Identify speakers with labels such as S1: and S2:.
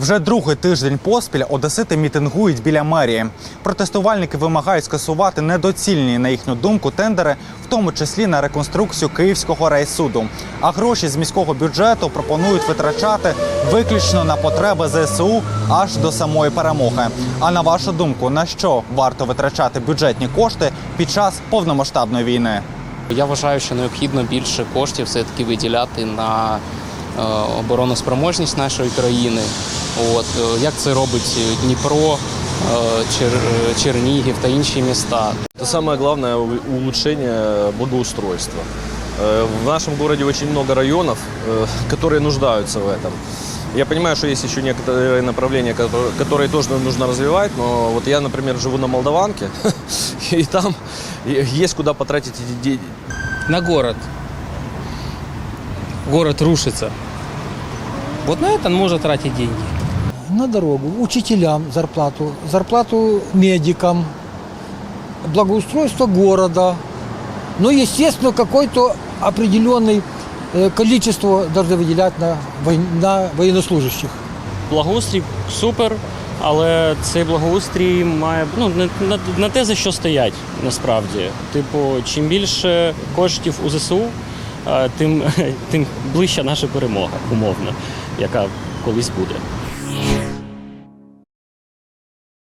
S1: Вже другий тиждень поспіль одесити мітингують біля мерії. Протестувальники вимагають скасувати недоцільні, на їхню думку, тендери, в тому числі на реконструкцію Київського райсуду. А гроші з міського бюджету пропонують витрачати виключно на потреби ЗСУ аж до самої перемоги. А на вашу думку, на що варто витрачати бюджетні кошти під час повномасштабної війни?
S2: Я вважаю, що необхідно більше коштів все-таки виділяти на обороноспроможність нашої країни. От е, як це робить Дніпро, е, Чер- Чернігів та інші міста.
S3: Это самое главное у- улучшение благоустройства. Э, В нашем городе очень много районов, э, которые нуждаются в этом. Я понимаю, что есть еще некоторые направления, которые, которые тоже нужно развивать, но вот я, например, живу на Молдаванке, и там есть куда потратить эти деньги.
S4: на город. Город рушится. Вот на это он может тратить деньги.
S5: на дорогу, учителям зарплату, зарплату медикам, благоустройство города. Ну, естественно, какое-то определенное э, количество должны выделять на, вой- на военнослужащих.
S6: Благоустрій супер, але цей благоустрій має ну не на, на те, за що стоять насправді. Типу, чим більше коштів у ЗСУ, е, тим, тим ближча наша перемога, умовно, яка колись буде.